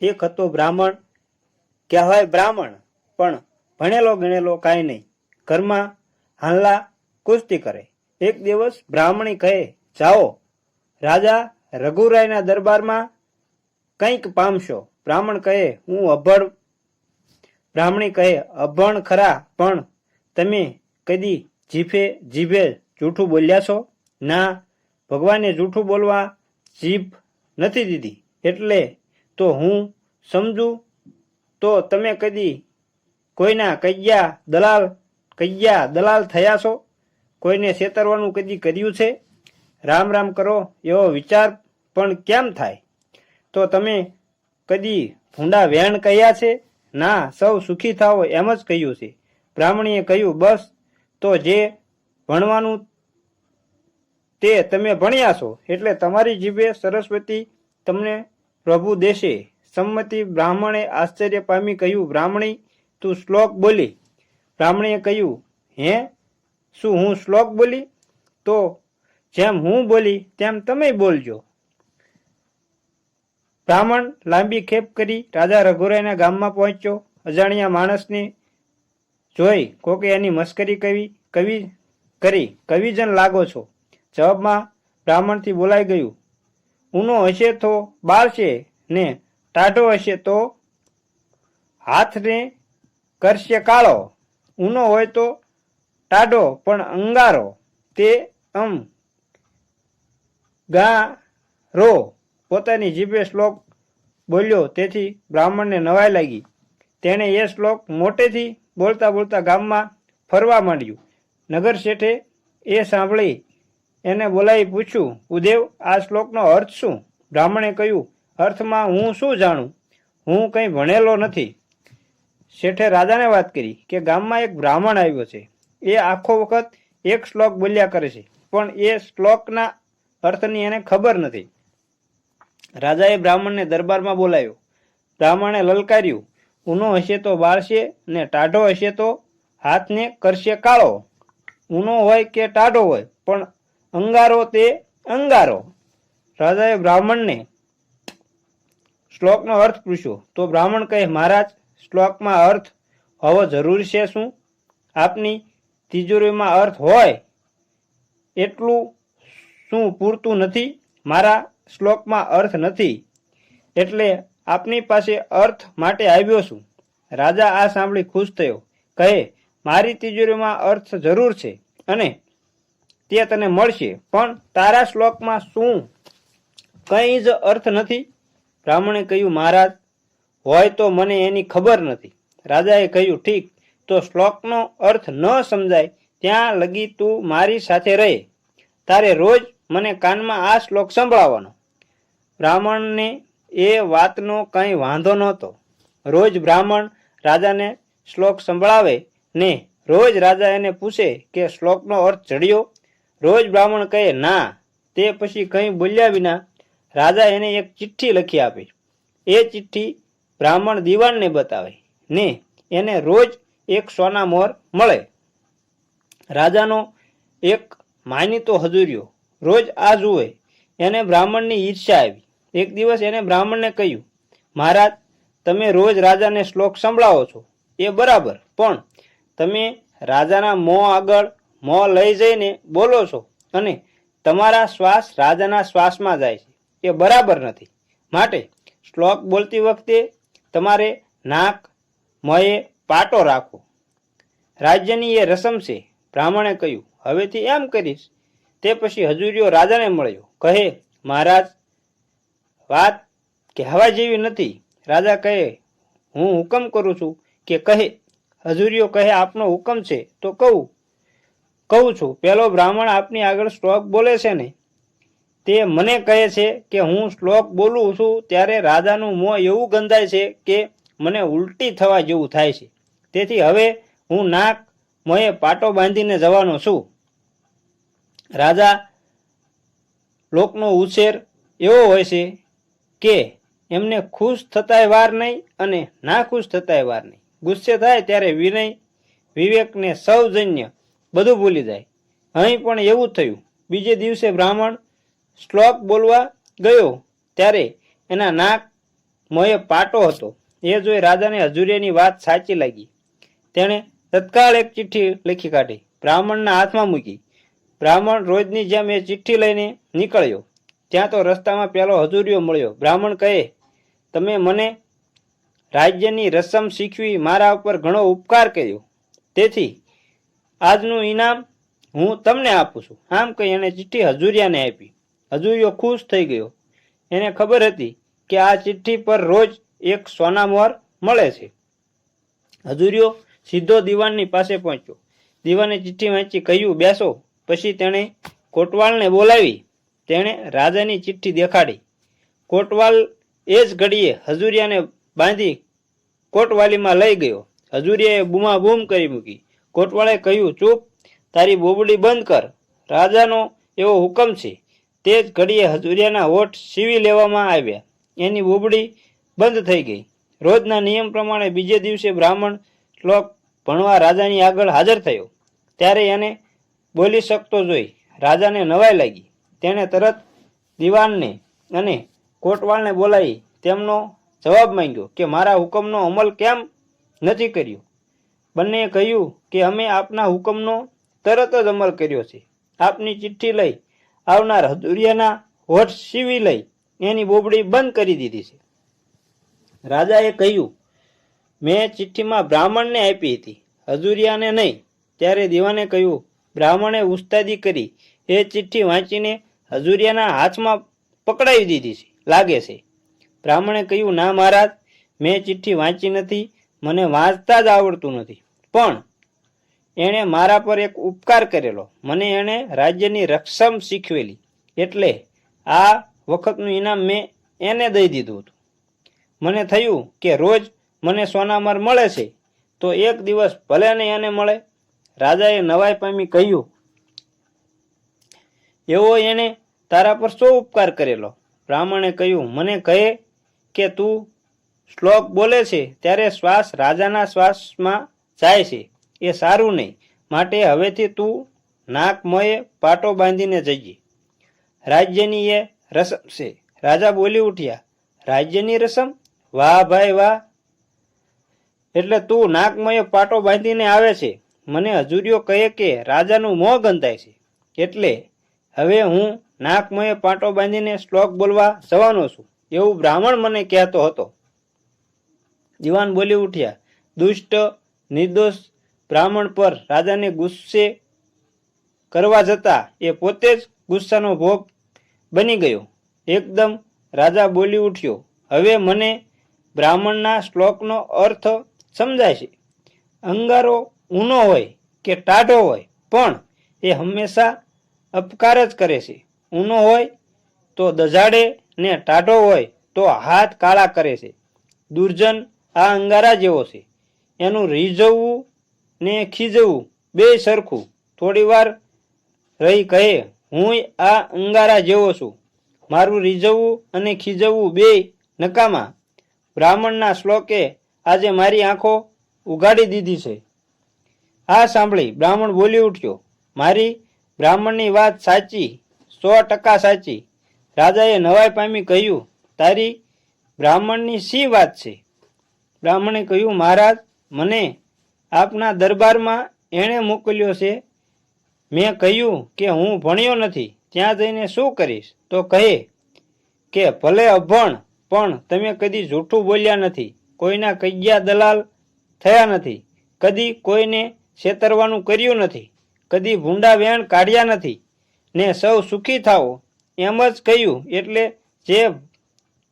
એક હતો બ્રાહ્મણ. કહેવાય બ્રાહ્મણ, પણ ભણેલો ગણેલો કાંઈ નહીં. ઘરમાં હાલલા કુસ્તી કરે. એક દિવસ બ્રાહ્મણી કહે, જાઓ, રાજા રઘુરાયના દરબારમાં કંઈક પામશો. બ્રાહ્મણ કહે, હું અભણ. બ્રાહ્મણી કહે, અભણ ખરા, પણ તમે કદી જીભે જીભે જૂઠું બોલ્યા છો? ના, ભગવાને જૂઠું બોલવા જીભ નથી દીધી. એટલે તો હું સમજું? તો તમે કદી કોઈના કૈયા દલાલ કૈયા દલાલ થયા છો? કોઈને છેતરવાનું કદી કર્યું છે? રામ રામ કરો, એવો વિચાર પણ કેમ થાય? તો તમે કદી ભૂંડા વેણ કહ્યા છે? ના, સૌ સુખી થાઓ એમ જ કહ્યું છે. બ્રાહ્મણીએ કહ્યું, બસ, તો જે ભણવાનું તે તમે ભણ્યા છો, એટલે તમારી જીભે સરસ્વતી તમને પ્રભુ દેશે, સંમતિ બ્રાહ્મણે આશ્ચર્ય પામી કહ્યું, બ્રાહ્મણી, તું શ્લોક બોલી. બ્રાહ્મણીએ કહ્યું, હે? શું હું શ્લોક બોલી? તો જેમ હું બોલી, તેમ તમે બોલજો. બ્રાહ્મણ લાંબી ખેપ કરી રાજા રઘુરાયના ગામમાં પહોંચ્યો. અજાણ્યા માણસને જોઈ કોકે એની મસ્કરી કવી, કવિ કરી, કવિજન લાગો છો. જવાબમાં બ્રાહ્મણથી બોલાઈ ગયું ઊનો હશે તો બાળશે ને ટાઢો હશે તો હાથને કરશે કાળો. ઊનો હોય તો ટાઢો, પણ અંગારો તે અમ ગા રો પોતાની જીભે શ્લોક બોલ્યો, તેથી બ્રાહ્મણને નવાઈ લાગી. તેણે એ શ્લોક મોટેથી બોલતા બોલતા ગામમાં ફરવા માંડ્યું. નગર શેઠે એ સાંભળી એને બોલાવી પૂછ્યું, ઉદેવ, આ શ્લોકનો અર્થ શું? બ્રાહ્મણે કહ્યું, અર્થમાં હું શું જાણું? હું કંઈ ભણેલો નથી. શેઠે રાજાને વાત કરી કે ગામમાં એક બ્રાહ્મણ આવ્યો છે. એ આખો વખત એક શ્લોક બોલ્યા કરે છે, પણ એ શ્લોકના અર્થની એને ખબર નથી. રાજાએ બ્રાહ્મણને દરબારમાં બોલાવ્યો. બ્રાહ્મણે લલકાર્યું, ઊનો હશે તો બાળશે ને ટાઢો હશે તો હાથને કરશે કાળો. ઊનો હોય કે ટાઢો હોય, પણ અંગારો તે અંગારો. રાજાએ બ્રાહ્મણને શ્લોકનો અર્થ પૂછ્યો, તો બ્રાહ્મણ કહે, મહારાજ, શ્લોકમાં અર્થ હોવો જરૂરી છે શું? આપની તિજોરીમાં અર્થ હોય એટલું શું પૂરતું નથી? મારા શ્લોકમાં અર્થ નથી. એટલે આપની પાસે અર્થ માટે આવ્યો છું. રાજા આ સાંભળી ખુશ થયો, કહે, મારી તિજોરીમાં અર્થ જરૂર છે. અને તે તને મળશે. પણ તારા શ્લોકમાં શું? કંઈ જ અર્થ નથી. બ્રાહ્મણે કહ્યું, મહારાજ, હોય તો મને એની ખબર નથી. રાજાએ કહ્યું, ઠીક, તો શ્લોકનો અર્થ ન સમજાય, ત્યાં લગી તું મારી સાથે રહે. તારે રોજ મને કાનમાં આ શ્લોક સંભળાવવાનો. બ્રાહ્મણને એ વાતનો કંઈ વાંધો નહોતો. રોજ બ્રાહ્મણ રાજાને શ્લોક સંભળાવે ને રોજ રાજા એને પૂછે કે શ્લોકનો અર્થ જડ્યો રોજ બ્રાહ્મણ કહે, ના. તે પછી કંઈ બોલ્યા વિના રાજા એને એક ચિઠ્ઠી લખી આપી. એ ચિઠ્ઠી બ્રાહ્મણ દીવાનને બતાવે. ને એને રોજ એક સોના મોર મળે. રાજાનો એક માનીતો હજુર્યો. રોજ આ જુએ. એને બ્રાહ્મણની ઈર્ષા આવી. એક દિવસ એને બ્રાહ્મણને કહ્યું, મહારાજ, તમે રોજ રાજાને શ્લોક સંભળાવો છો. એ બરાબર. પણ તમે રાજાના મોં આગળ મોં લઈ જઈને બોલો છો અને તમારા શ્વાસ રાજાના શ્વાસમાં જાય છે. એ બરાબર નથી. માટે શ્લોક બોલતી વખતે તમારે નાક, મયે પાટો રાખો. રાજ્યની એ રસમ છે. બ્રાહ્મણે કહ્યું, હવેથી એમ કરીશ. તે પછી હજુરીઓ રાજાને મળ્યો, કહે, મહારાજ, વાત કહેવા જેવી નથી. રાજા કહે, હું હુકમ કરું છું કે કહે. હજુરીઓ કહે, આપનો હુકમ છે. તો કહું કહું છું, પેલો બ્રાહ્મણ આપની આગળ શ્લોક બોલે છે ને, તે મને કહે છે કે હું શ્લોક બોલું છું ત્યારે રાજાનું મોં એવું ગંધાય છે કે મને ઉલટી થવા જેવું થાય છે. તેથી હવે હું નાક મોંએ પાટો બાંધીને જવાનો છું. રાજા લોકનો ઉછેર એવો હોય છે કે એમને ખુશ થતાય વાર નહીં અને ના ખુશ થતાય વાર નહીં. ગુસ્સે થાય ત્યારે વિનય વિવેકને સૌજન્ય બધું ભૂલી જાય. અહીં પણ એવું થયું. બીજે દિવસે બ્રાહ્મણ શ્લોક બોલવા ગયો, ત્યારે એના નાક મોએ પાટો હતો. એ જોઈ રાજાને હજુરિયાની વાત સાચી લાગી. તેણે તત્કાળ એક ચિઠ્ઠી લખી કાઢી. બ્રાહ્મણના હાથમાં મૂકી. બ્રાહ્મણ રોજની જેમ એ ચિઠ્ઠી લઈને નીકળ્યો. ત્યાં તો રસ્તામાં પેલો હજુરિયો મળ્યો. બ્રાહ્મણ કહે, તમે મને રાજ્યની રસમ શીખવી મારા ઉપર ઘણો ઉપકાર કર્યો. તેથી આજનું ઇનામ હું તમને આપું છું. આમ કહી એણે ચિઠ્ઠી હજુરિયાને આપી. હજુરિયો ખુશ થઈ ગયો. એને ખબર હતી કે આ ચિઠ્ઠી પર રોજ એક સોનામોર મળે છે. હજુરિયો સીધો દીવાનની પાસે પહોંચ્યો. દિવાને ચિઠ્ઠી વાંચી કહ્યું, બેસો. પછી તેણે કોટવાલને બોલાવી. તેણે રાજાની ચિઠ્ઠી દેખાડી. કોટવાલ એ જ ઘડીએ હજુરિયાને બાંધી કોટવાલીમાં લઈ ગયો. હજુરિયાએ બૂમા બૂમ કરી મૂકી. કોટવાળે કહ્યું, ચૂપ, તારી બોબડી બંધ કર. રાજાનો એવો હુકમ છે. તે જ ઘડીએ હજુરિયાના હોઠ સીવી લેવામાં આવ્યા. એની બોબડી બંધ થઈ ગઈ. રોજના નિયમ પ્રમાણે બીજે દિવસે બ્રાહ્મણ શ્લોક ભણવા રાજાની આગળ હાજર થયો. ત્યારે એને બોલી શકતો જોઈ રાજાને નવાઈ લાગી. તેણે તરત દિવાનને અને કોટવાળને બોલાવી તેમનો જવાબ માંગ્યો કે, મારા હુકમનો અમલ કેમ નથી કર્યો? બંનેએ કહ્યું કે અમે આપના હુકમનો તરત જ અમલ કર્યો છે. આપની ચિઠ્ઠી લઈ આવનાર હદુરિયાના હોઠ સીવી લઈ એની બોબડી બંધ કરી દીધી છે. રાજાએ કહ્યું, મેં ચિઠ્ઠીમાં બ્રાહ્મણને આપી હતી. હજુરિયાને નહીં. ત્યારે દીવાને કહ્યું, બ્રાહ્મણે ઉસ્તાદી કરી એ ચિઠ્ઠી વાંચીને હજુરિયાના હાથમાં પકડાવી દીધી છે, લાગે છે. બ્રાહ્મણે કહ્યું, ના મહારાજ, મેં ચિઠ્ઠી વાંચી નથી. મને વાંચતા જ આવડતું નથી. પણ એણે મારા પર એક ઉપકાર કરેલો. મને એણે રાજ્યની રક્ષમ શીખવેલી. એટલે આ વખતનું ઇનામ મેં એને દઈ દીધું હતું. મને થયું કે રોજ મને સોનામર મળે છે, તો એક દિવસ ભલે ને એને મળે. રાજાએ નવાઈ પામી કહ્યું, એવો એણે તારા પર શો ઉપકાર કરેલો. બ્રાહ્મણે કહ્યું, મને કહે કે તું શ્લોક બોલે છે, ત્યારે શ્વાસ રાજાના શ્વાસમાં જાય છે. એ સારું નહીં. માટે હવેથી તું નાકમયે પાટો બાંધીને જઈએ. રાજ્યની એ રસમ છે. રાજા બોલી ઉઠ્યા, રાજ્યની રસમ? વાહ ભાઈ વાહ. એટલે તું નાકમયે પાટો બાંધીને આવે છે. મને હજુરીઓ કહે કે રાજાનું મોં ગંધાય છે. એટલે હવે હું નાકમયે પાટો બાંધીને શ્લોક બોલવા જવાનો છું. એવું બ્રાહ્મણ મને કહેતો હતો. દિવાન બોલી ઉઠ્યા, દુષ્ટ નિર્દોષ બ્રાહ્મણ પર રાજાને ગુસ્સે કરવા જતા એ પોતે જ ગુસ્સાનો ભોગ બની ગયો. એકદમ રાજા બોલી ઉઠ્યો, હવે મને બ્રાહ્મણના શ્લોકનો અર્થ સમજાય છે. અંગારો ઊનો હોય કે ટાઢો હોય, પણ એ હંમેશા અપકાર જ કરે છે. ઊનો હોય તો દજાડે ને ટાઢો હોય તો હાથ કાળા કરે છે. દુર્જન આ અંગારા જેવો છે. એનું રીઝવવું ને ખીજવું બે સરખું. થોડી વાર રહી કહે, હું આ અંગારા જેવો છું. મારું રીઝવવું અને ખીજવવું બે નકામા. બ્રાહ્મણના શ્લોકે આજે મારી આંખો ઉગાડી દીધી છે. આ સાંભળી, બ્રાહ્મણ બોલી ઉઠ્યો, મારી બ્રાહ્મણની વાત સાચી, સો ટકા સાચી. રાજાએ નવાઈ પામી કહ્યું, તારી બ્રાહ્મણની શી વાત છે? બ્રાહ્મણે કહ્યું, મહારાજ મને આપના દરબારમાં એણે મોકલ્યો છે. મેં કહ્યું કે હું ભણ્યો નથી. ત્યાં જઈને શું કરીશ? તો કહે કે ભલે અભણ, પણ તમે કદી જૂઠું બોલ્યા નથી. કોઈના કજ્યા દલાલ થયા નથી. કદી કોઈને છેતરવાનું કર્યું નથી. કદી ભૂંડા વેણ કાઢ્યા નથી. ને સૌ સુખી થાઓ. એમ જ કહ્યું. એટલે જે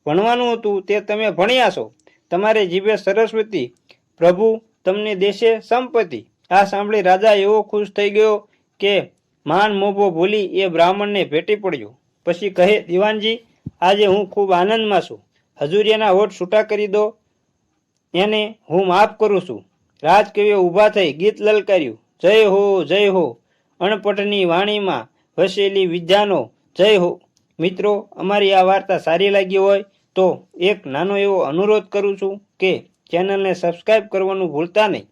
ભણવાનું હતું તે તમે ભણ્યા છો. તમારે જીભે સરસ્વતી પ્રભુ, તમને દેશે સંપત્તિ. આ સાંભળી રાજા એવો ખુશ થઈ ગયો કે માન મોભો ભૂલી એ બ્રાહ્મણને ભેટી પડ્યો. પછી કહે, દિવાનજી, આજે હું ખૂબ આનંદમાં છું. હજુરિયાના હોઠ છૂટા કરી દો. એને હું માફ કરું છું. રાજકવિઓ ઊભા થઈ ગીત લલકાર્યું. જય હો જય હો, અણપટની વાણીમાં વસેલી વિદ્યાનો, જય હો. મિત્રો, અમારી આ વાર્તા સારી લાગી હોય તો એક નાનો એવો અનુરોધ કરું છું કે ચેનલને સબસ્ક્રાઈબ કરવાનું ભૂલતા નહીં.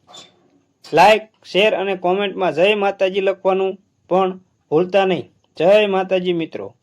લાઇક, શેર અને કોમેન્ટમાં જય માતાજી લખવાનું પણ ભૂલતા નહીં. જય માતાજી મિત્રો.